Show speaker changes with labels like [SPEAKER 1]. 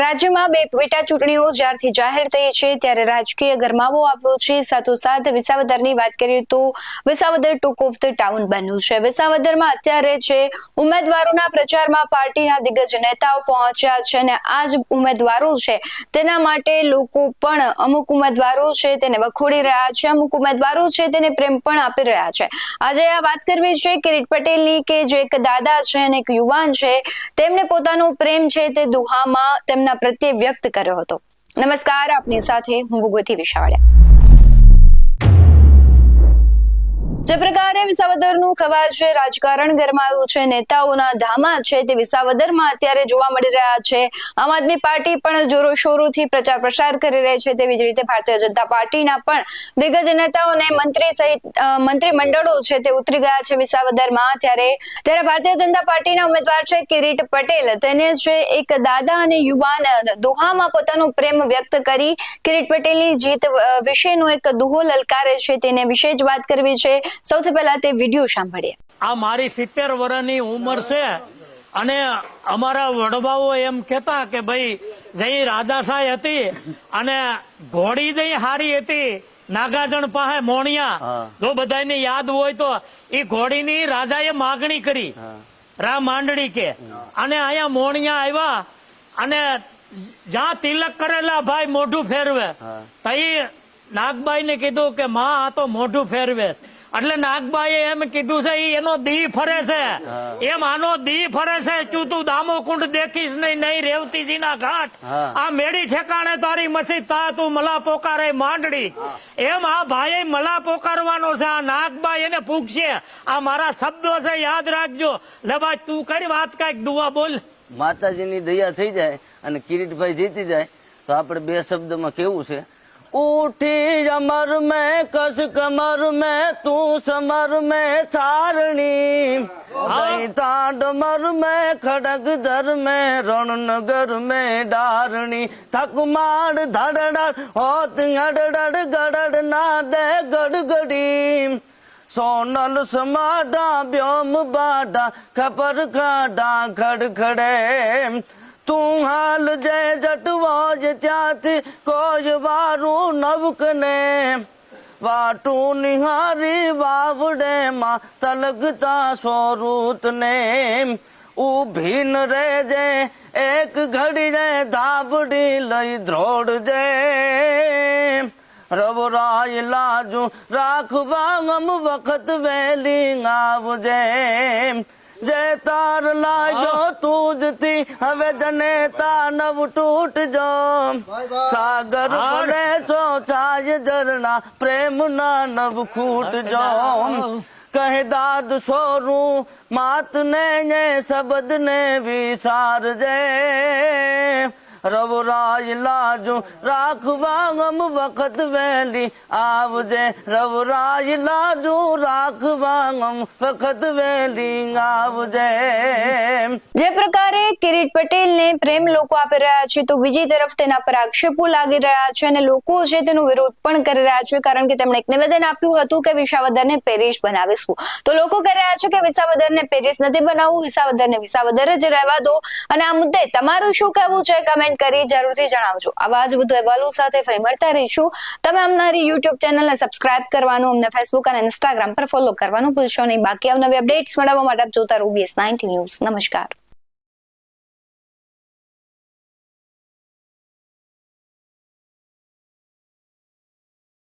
[SPEAKER 1] રાજ્યમાં બે પેટા ચૂંટણીઓ જ્યારથી જાહેર થઈ છે, ત્યારે રાજકીય ગરમાવો આવ્યો છે. સાથોસાથ વિસાવદરની વાત કરીએ તો Visavadar talk of the town બન્યું છે. વિસાવદરમાં અત્યારે છે ઉમેદવારોના પ્રચારમાં પાર્ટીના દિગ્ગજ નેતાઓ પહોંચ્યા છે અને આ જ ઉમેદવારો છે, તેના માટે લોકો પણ અમુક ઉમેદવારો છે, તેને વખોડી રહ્યા છે. અમુક ઉમેદવારો છે, તેને પ્રેમ પણ આપી રહ્યા છે. આજે આ વાત કરવી છે કિરીટ પટેલની કે જે એક દાદા છે અને એક યુવાન છે, તેમને પોતાનો પ્રેમ છે તે દુહામાં તેમના પ્રત્યે વ્યક્ત કર્યો હતો. નમસ્કાર આપની સાથે હું ભગવતી વિશાળ્યા જે પ્રકારે વિસાવદરનું ખબર છે, રાજકારણ ગરમાયું છે, નેતાઓના ધામા છે તે વિસાવદરમાં અત્યારે જોવા મળી રહ્યા છે. આમ આદમી પાર્ટી પણ જોરો શોરોથી પ્રચાર પ્રસાર કરી રહી છે તેવી જ રીતે ભારતીય જનતા પાર્ટીના પણ દિગ્ગજ નેતાઓને મંત્રી સહિત મંત્રી મંત્રીમંડળો છે તે ઉતરી ગયા છે વિસાવદરમાં ત્યારે. ત્યારે ભારતીય જનતા પાર્ટીના ઉમેદવાર છે કિરીટ પટેલ. તેને છે એક દાદા અને યુવાન દુહામાં પોતાનો પ્રેમ વ્યક્ત કરી કિરીટ પટેલની જીત વિશેનો એક દુહો લલકારે છે. તેને વિશે જ વાત કરવી છે. સૌથી પહેલા તે વીડિયો સાંભળીએ.
[SPEAKER 2] આ મારી સિત્તેર વર્ષની ઉંમર છે અને અમારા વડવાઓ એમ કહેતા કે ભાઈ જઈ રાધાસાઈ હતી અને ઘોડી જઈ હારી હતી નાગાજણ પાસે મોણિયા. જો બધાને યાદ હોય તો એ ઘોડીની રાજાએ માગણી કરી. રા માંડણી કે. અને અહીંયા મોણિયા આવ્યા અને જ્યાં તિલક કરેલા ભાઈ મોઢું ફેરવે તઈ નાગબાઈ ને કીધું કે માં આ તો મોઢું ફેરવે. એટલે નાગબાઈએ એમ કીધું છે એનો દી ફરે છે. એમ આનો દી ફરે છે તું તું દામો કુંડ દેખીશ નહીં નહીં રેવતીજીના ઘાટ. આ મેળી ઠેકાણે તારી મસી તા તું મલા પોકારે માંડડી. એમ આ ભાઈ મલા પોકારવાનો છે આ નાગબાઈ એને પૂછશે. આ મારા શબ્દો છે યાદ રાખજો. લે ભાઈ તું કરી વાત કંઈક દુઆ બોલ.
[SPEAKER 3] માતાજીની દયા થઈ જાય અને કિરીટભાઈ જીતી જાય તો આપણે બે શબ્દમાં કેવું છે? उठी अमर में कस कमर में तू समर में सारणी डमर में खड़ग धर में रणनगर में डारणी थक मार धड़ होत हड़ गड़ ना दे गड़गड़ी सोनल समाडा ब्योम बाडा खबर खाडा खड़खड़े તું હાલ જય જટવાજ ત્યાંથી કોઈ વારું નવકને. વાટું નિહારી વાવડે માં તલગતા સ્વરૂત ને ઊભી ન રેજે, એક ઘડી રે ધાબડી લઈ ધ્રોડજે. રવરાય લાજુ રાખવા ગમ વખત વેલી આવજે. જે તાર લાગ્યો તુજથી હવે જનેતા નવ તૂટજો સાગર ભલે છો છાય ઝરણા પ્રેમ ના નવ ખૂટજો કહે દાદ છોરું માત ને ને શબ્દ ને વિસારજે રવરાય લાજુ રાખવા ગમ વખત વેલી આવજે. રવરાય લાજુ રાખવા ગમ વખત વેલી આવજે.
[SPEAKER 1] પટેલને પ્રેમ લોકો આપી રહ્યા છે, તો બીજી તરફ તેના પર આક્ષેપો લાગી રહ્યા છે અને લોકો છે તેનો વિરોધ પણ કરી રહ્યા છે, કારણ કે તેમણે એક નિવેદન આપ્યું હતું કે વિસાવદરને પેરિસ બનાવીશું. તો લોકો કહી રહ્યા છે કે વિસાવદરને પેરિસ નથી બનાવવું, વિસાવદરને વિસાવદર જ રહેવા દો. અને આ મુદ્દે તમારું શું કહેવું છે? કમેન્ટ કરી જરૂરથી જણાવજો. આવા જ વધુ અહેવાલો સાથે ફરી મળતા રહીશું. તમે અમારી યુટ્યુબ ચેનલને સબસ્ક્રાઇબ કરવાનું, અમને ફેસબુક અને ઇન્સ્ટાગ્રામ પર ફોલો કરવાનું ભૂલશો નહીં. બાકી અવનવી અપડેટ્સ મેળવવા માટે આપ જોતા રહો બીએસ નાઇન્ટી ન્યૂઝ નમસ્કાર.